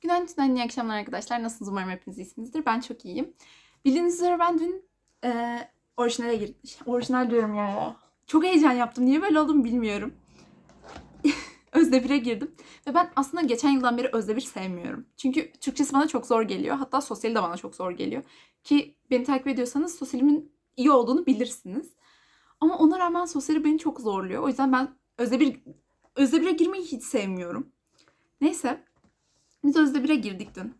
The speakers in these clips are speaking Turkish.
Günaydın, iyi akşamlar arkadaşlar. Nasılsınız? Umarım hepiniz iyisinizdir. Ben çok iyiyim. Bildiğiniz üzere ben dün e, orijinale girdim. Orijinal diyorum ya. Çok heyecan yaptım. Niye böyle oldum bilmiyorum. Özde 1'e girdim. Ve ben aslında geçen yıldan beri Özde 1 sevmiyorum. Çünkü Türkçesi bana çok zor geliyor. Hatta sosyali de bana çok zor geliyor. Ki beni takip ediyorsanız sosyalimin iyi olduğunu bilirsiniz. Ama ona rağmen sosyali beni çok zorluyor. O yüzden ben Özde 1 Özde 1'e girmeyi hiç sevmiyorum. Neyse. Biz Özde 1'e girdik dün.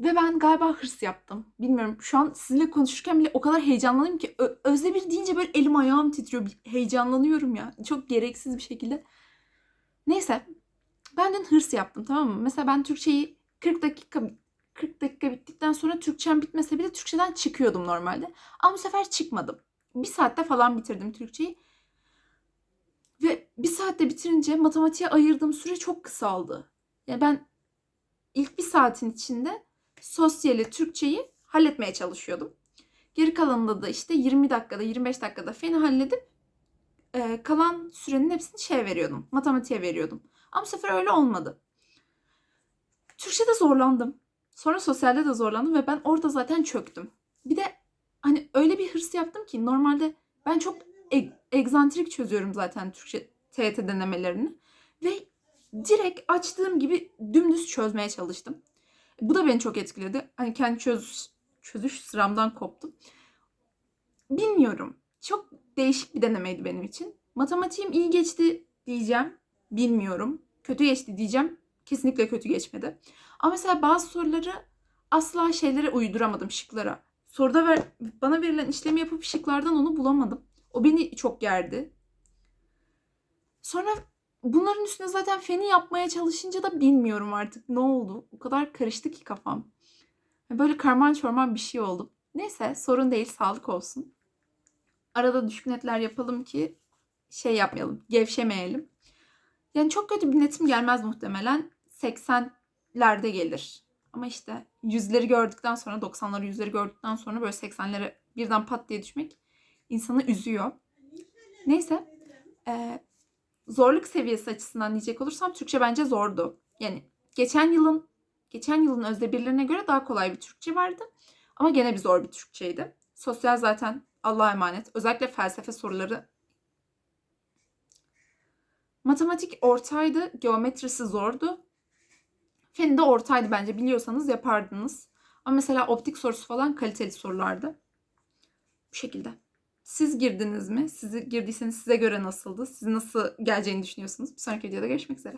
Ve ben galiba hırs yaptım. Bilmiyorum şu an sizinle konuşurken bile o kadar heyecanlanıyorum ki. Özde 1 deyince böyle elim ayağım titriyor. Heyecanlanıyorum ya. Çok gereksiz bir şekilde. Neyse. Ben dün hırs yaptım tamam mı? Mesela ben Türkçeyi 40 dakika 40 dakika bittikten sonra Türkçem bitmese bile Türkçeden çıkıyordum normalde. Ama bu sefer çıkmadım. Bir saatte falan bitirdim Türkçeyi. Ve bir saatte bitirince matematiğe ayırdığım süre çok kısaldı. Yani ben ilk bir saatin içinde sosyali, Türkçeyi halletmeye çalışıyordum. Geri kalanında da işte 20 dakikada, 25 dakikada feni halledip e, kalan sürenin hepsini şey veriyordum. Matematiğe veriyordum. Ama bu sefer öyle olmadı. Türkçe'de zorlandım. Sonra sosyalde de zorlandım ve ben orada zaten çöktüm. Bir de hani öyle bir hırs yaptım ki normalde ben çok e- egzantrik çözüyorum zaten Türkçe TYT denemelerini. Ve direkt açtığım gibi dümdüz çözmeye çalıştım. Bu da beni çok etkiledi. Hani kendi çöz, çözüş sıramdan koptum. Bilmiyorum. Çok değişik bir denemeydi benim için. Matematiğim iyi geçti diyeceğim. Bilmiyorum. Kötü geçti diyeceğim. Kesinlikle kötü geçmedi. Ama mesela bazı soruları asla şeylere uyduramadım şıklara. Soruda ver, bana verilen işlemi yapıp şıklardan onu bulamadım. O beni çok gerdi. Sonra bunların üstüne zaten feni yapmaya çalışınca da bilmiyorum artık ne oldu. O kadar karıştı ki kafam. Böyle karman çorman bir şey oldu. Neyse sorun değil sağlık olsun. Arada düşük netler yapalım ki şey yapmayalım, gevşemeyelim. Yani çok kötü bir netim gelmez muhtemelen. 80'lerde gelir. Ama işte yüzleri gördükten sonra 90'ları yüzleri gördükten sonra böyle 80'lere birden pat diye düşmek insanı üzüyor. Neyse. Zorluk seviyesi açısından diyecek olursam Türkçe bence zordu. Yani geçen yılın geçen yılın özde birlerine göre daha kolay bir Türkçe vardı. Ama gene bir zor bir Türkçeydi. Sosyal zaten Allah'a emanet. Özellikle felsefe soruları. Matematik ortaydı. Geometrisi zordu. Fen de ortaydı bence. Biliyorsanız yapardınız. Ama mesela optik sorusu falan kaliteli sorulardı. Bu şekilde. Siz girdiniz mi? Sizi girdiyseniz size göre nasıldı? Siz nasıl geleceğini düşünüyorsunuz? Bir sonraki videoda görüşmek üzere.